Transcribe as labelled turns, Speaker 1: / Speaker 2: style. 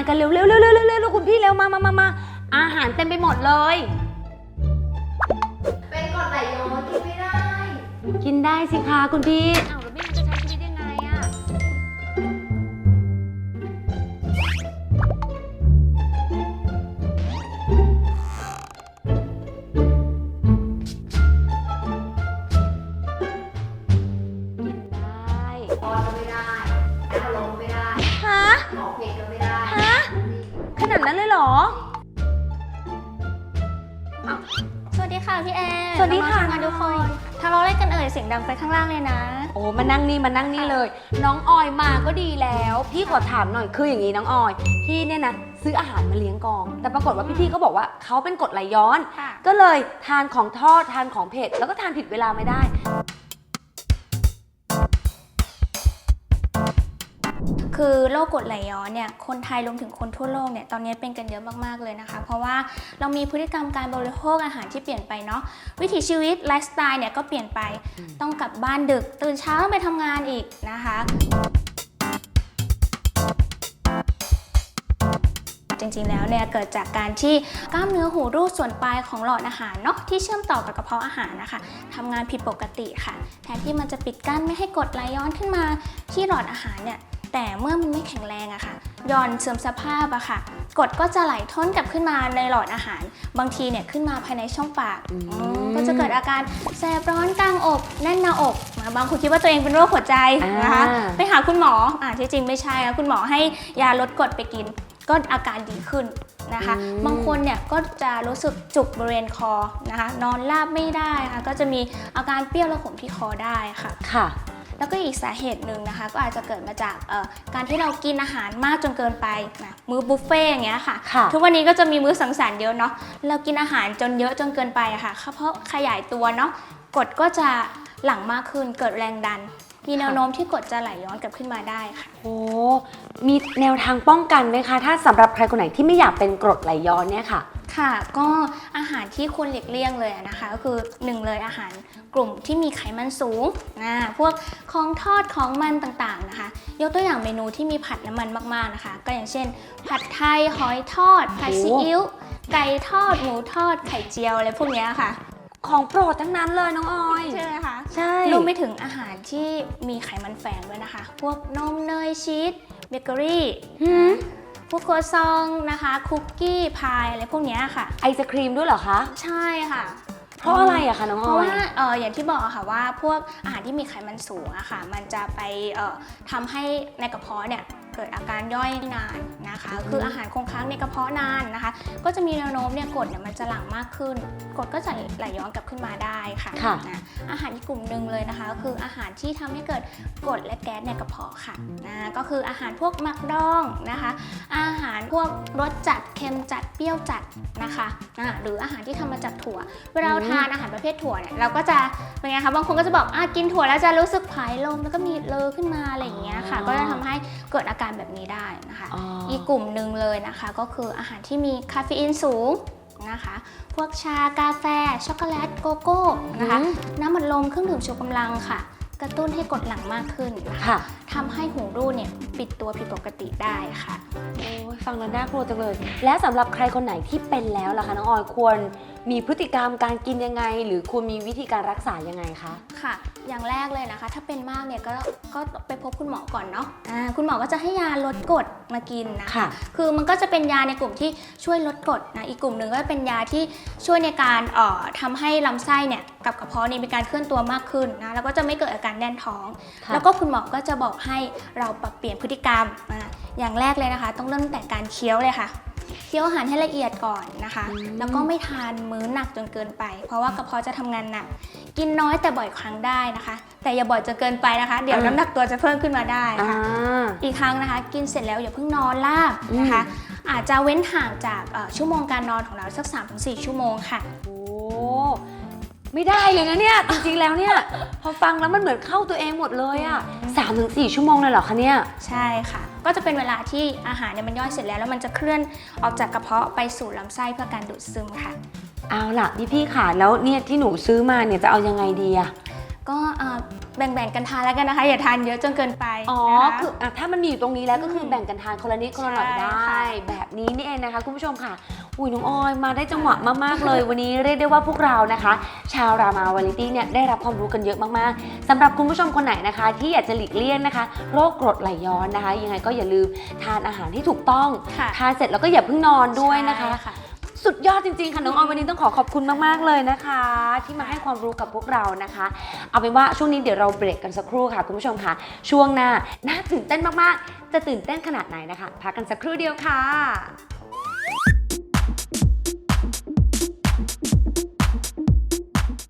Speaker 1: พี่มาทานกันเร็วเร็วเร็วเร็วเร็วเร็วคุณพี่เร็วมามามามาอาหารเต็มไปหมดเลย
Speaker 2: เป็นกรดไหลย้อนกินไม่ได้
Speaker 1: กินได้สิคะคุณพี่อ้าวแล้วพี่จะใช้ชีวิตยังไงอะกินได้
Speaker 2: ออนก็ไม่ได้แอปลงไม่ได้
Speaker 1: ฮะ
Speaker 2: หมอเพลก็ไม่ได้
Speaker 1: ฮะ ขนาดนั้นเลยเหรอ
Speaker 3: สวัสดีค่ะพี่แอน
Speaker 1: สวัสดีค่ะ
Speaker 3: น้องๆทำงานทุกคนทะเลาะอะไรกันเอ่ยเสียงดังไปข้างล่างเลยนะ
Speaker 1: โอ้มานั่งนี่มานั่งนี่เลย น้องออยมาก็ดีแล้ว พี่ขอถามหน่อยคืออย่างนี้น้องออยพี่เนี่ยนะซื้ออาหารมาเลี้ยงกอง แต่ปรากฏว่าพี่ๆเขาบอกว่าเขาเป็นกรดไหลย้อน
Speaker 3: ค่ะ
Speaker 1: ก็เลยทานของทอดทานของเผ็ดแล้วก็ทานผิดเวลาไม่ได้
Speaker 3: คือโรคกรดไหลย้อนเนี่ยคนไทยรวมถึงคนทั่วโลกเนี่ยตอนนี้เป็นกันเยอะมากๆเลยนะคะ เพราะว่าเรามีพฤติกรรมการบริโภคอาหารที่เปลี่ยนไปเนาะวิถีชีวิตไลฟ์สไตล์เนี่ยก็เปลี่ยนไปต้องกลับบ้านดึก ตื่นเช้าไปทำงานอีกนะคะจริงๆ แล้วเนี่ยเกิดจากการที่กล้ามเนื้อหูรูดส่วนปลายของหลอดอาหารเนาะที่เชื่อมต่อกับกระเพาะอาหารนะคะทำงานผิดปกติค่ะ แทนที่มันจะปิดกั้นไม่ให้กรดไหลย้อนขึ้นมาที่หลอดอาหารเนี่ย แต่เมื่อมันไม่แข็งแรงอะค่ะหย่อนเสื่อมสภาพอะค่ะกรดก็จะไหลท้นกลับขึ้นมาในหลอดอาหาร บางทีเนี่ยขึ้นมาภายในช่องปาก
Speaker 1: อืม
Speaker 3: อืมก็จะเกิดอาการแสบร้อนกลางอกแน่นหน้าอกนะบางคนคิดว่าตัวเองเป็นโรคหัวใจนะคะ
Speaker 1: อ่า
Speaker 3: ไปหาคุณหมออ่าที่จริงไม่ใช่นะคุณหมอให้ยาลดกรดไปกิน ก็อาการดีขึ้นนะคะ
Speaker 1: อืม
Speaker 3: บางคนเนี่ยก็จะรู้สึกจุกบริเวณคอนะคะนอนราบไม่ได้ค่ะก็จะมีอาการเปรี้ยวระหมที่คอได้ค่ะ
Speaker 1: ค่ะ
Speaker 3: แล้วก็อีกสาเหตุหนึ่งนะคะ ก็อาจจะเกิดมาจากเอ่อการที่เรากินอาหารมากจนเกินไปนะมื้อบุฟเฟ่ต์อย่างเงี้ยค่ะ
Speaker 1: ค่ะ
Speaker 3: ทุกวันนี้ก็จะมีมื้อสังสรรค์เยอะเนาะเรากินอาหารจนเยอะจนเกินไปอะค่ะเพราะขยายตัวเนาะกรดก็จะหลั่งมากขึ้นเกิดแรงดัน มีแนวโน้มที่กรดจะไหลย้อนกลับขึ้นมาได้ค่ะ
Speaker 1: โอ้มีแนวทางป้องกันไหมคะ ถ้าสำหรับใครคนไหนที่ไม่อยากเป็นกรดไหลย้อนเนี่ยค่ะ
Speaker 3: ค่ะก็อาหารที่ควรหลีกเลี่ยงเลยอะนะคะ ก็คือหนึ่งเลยอาหารกลุ่มที่มีไขมันสูงนะพวกของทอดของมันต่างๆนะคะ ยกตัวอย่างเมนูที่มีผัดน้ำมันมากๆนะคะ ก็อย่างเช่น ผัดไทยหอยทอด ผัดซีอิ๊วไก่ทอด หมูทอดไข่เจียวอะไรพวกเนี้ยค่ะ
Speaker 1: ของโปรดทั้งนั้นเลยน้องออย
Speaker 3: ใช่ไหมคะ
Speaker 1: ใช่
Speaker 3: รวมไปถึงอาหารที่มีไขมันแฝงด้วยนะคะ พวกนมเนยชีสเบเกอรี่
Speaker 1: หืม
Speaker 3: พวกครัวซองนะคะคุกกี้พายอะไรพวกเนี้ยค่ะ
Speaker 1: ไอศครีมด้วยเหรอคะ
Speaker 3: ใช่ค่ะ
Speaker 1: เพราะอะไรอะคะน้อง
Speaker 3: เพ
Speaker 1: อ
Speaker 3: ราะ
Speaker 1: อย
Speaker 3: ว่าเอออย่างที่บอกอะค่ะว่าพวกอาหารที่มีไขมันสูงอะค่ะ มันจะไปเอ่อทำให้ในกระเพาะเนี่ยเกิดอาการย่อยนานนะคะ คืออาหารคงค้างในกระเพาะนานนะคะ ก็จะมีแนวโน้มเนี่ยกรดเนี่ยมันจะหลั่งมากขึ้นกรดก็จะไหลย้อนกลับขึ้นมาได้ค่ะ
Speaker 1: ค่ะ
Speaker 3: นะอาหารอีกกลุ่มหนึ่งเลยนะคะก็คืออาหารที่ทำให้เกิดกรดและแก๊สในกระเพาะค่ะนะก็คืออาหารพวกมักดองนะคะ อาหารพวกรสจัดเค็มจัดเปรี้ยวจัดนะคะอ่าหรืออาหารที่ทำมาจากถั่ว เวลาเรา
Speaker 1: อืม
Speaker 3: ทานอาหารประเภทถั่วเนี่ยเราก็จะเป็นไงคะบางคนก็จะบอกอะกินถั่วแล้วจะรู้สึกผายลมแล้วก็มีเลอขึ้นมาอะไรอย่างเงี้ยค่ะ ก็จะทำให้เกิดอาการแบบนี้ได้นะคะ
Speaker 1: อ๋ออ
Speaker 3: อีกกลุ่มหนึ่งเลยนะคะ ก็คืออาหารที่มีคาเฟอีนสูงนะคะ พวกชากาแฟ ช็อกโกแลตโกโก้นะคะ
Speaker 1: อืม
Speaker 3: น้ำมันลมเครื่องดื่มชูกำลังค่ะ กระตุ้นให้กรดหลั่งมากขึ้นนะคะ
Speaker 1: ค่ะ
Speaker 3: ทำให้หูรูดเนี่ยปิดตัวผิดปกติได้ค่ะ
Speaker 1: โอ้ยฟังแล้วน่ากลัวจังเลย และสำหรับใครคนไหนที่เป็นแล้วล่ะคะน้องออยควร มีพฤติกรรมการกินยังไง หรือควรมีวิธีการรักษายังไงคะ
Speaker 3: ค่ะ อย่างแรกเลยนะคะ ถ้าเป็นมากเนี่ยก็ก็ไปพบคุณหมอก่อนเนาะอ่าคุณหมอก็จะให้ยาลดกรดมากินนะ
Speaker 1: ค่ะ
Speaker 3: คือมันก็จะเป็นยาในกลุ่มที่ช่วยลดกรดนะ อีกกลุ่มหนึ่งก็เป็นยาที่ช่วยในการเอ่อทำให้ลำไส้เนี่ยกับกระเพาะเนี่ยมีการเคลื่อนตัวมากขึ้นนะ แล้วก็จะไม่เกิดอาการแน่นท้อง
Speaker 1: ค่ะ
Speaker 3: แล้วก็คุณหมอก็จะบอกให้เราปรับเปลี่ยนพฤติกรรมอ่าอย่างแรกเลยนะคะ ต้องเริ่มแต่การเคี้ยวเลยค่ะ เคี้ยวอาหารให้ละเอียดก่อนนะคะ
Speaker 1: อืม
Speaker 3: แล้วก็ไม่ทานมื้อหนักจนเกินไป เพราะว่ากระเพาะจะทำงานหนัก กินน้อยแต่บ่อยครั้งได้นะคะ แต่อย่าบ่อยจนเกินไปนะคะ เดี๋ยว
Speaker 1: อ่า
Speaker 3: น้ำหนักตัวจะเพิ่มขึ้นมาได้
Speaker 1: อ่า
Speaker 3: ค่ะอีกครั้งนะคะ กินเสร็จแล้วอย่าเพิ่งนอนลาบนะคะ อาจจะเว้นห่างจากเอ่อชั่วโมงการนอนของเราสัก 3-4 ชั่วโมงค่ะ
Speaker 1: โอ้ไม่ได้เลยนะเนี่ย จริงๆ แล้วเนี่ย พอฟังแล้วมันเหมือนเข้าตัวเองหมดเลยอะสามถึงสี่ชั่วโมงเลยเหรอคะเนี่ย
Speaker 3: ใช่ค่ะ ก็จะเป็นเวลาที่อาหารเนี่ยมันย่อยเสร็จแล้วแล้วมันจะเคลื่อนออกจากกระเพาะไปสู่ลำไส้เพื่อการดูดซึมค่ะ
Speaker 1: เอาล่ะพี่พี่ๆค่ะแล้วเนี่ยที่หนูซื้อมาเนี่ยจะเอายังไงดีอะ
Speaker 3: ก็อ่าแบ่งๆกันทานแล้วกันนะคะ อย่าทานเยอะจนเกินไป
Speaker 1: อ๋อ
Speaker 3: นะคะ
Speaker 1: คืออะถ้ามันมีอยู่ตรงนี้แล้วก็คือ
Speaker 3: ม
Speaker 1: แบ่งกันทานคนละนิดคนละหน่อย
Speaker 3: ใช่
Speaker 1: ได้
Speaker 3: ค่ะ
Speaker 1: แบบนี้นี่เองนะคะคุณผู้ชมค่ะ อุ้ยน้องออยมาได้จังหวะมากๆเลย วันนี้เรียกได้ว่าพวกเรานะคะ ชาวรามาวาลิตี้เนี่ยได้รับความรู้กันเยอะมากๆสำหรับคุณผู้ชมคนไหนนะคะ ที่อยากจะหลีกเลี่ยงนะคะโรคกรดไหลย้อนนะคะ ยังไงก็อย่าลืมทานอาหารที่ถูกต้อง
Speaker 3: ค่ะ
Speaker 1: ทานเสร็จแล้วก็อย่าเพิ่งนอนด้วยนะคะ
Speaker 3: ใช่ค่ะ
Speaker 1: สุดยอดจริงๆ ค่ะน้องออยวันนี้ต้องขอขอบคุณมากๆเลยนะคะ ที่มาให้ความรู้กับพวกเรานะคะ เอาเป็นว่าช่วงนี้เดี๋ยวเราเบรกกันสักครู่ค่ะคุณผู้ชมค่ะ ช่วงหน้าน่าตื่นเต้นมากๆ จะตื่นเต้นขนาดไหนนะคะ พักกันสักครู่เดียวค่ะ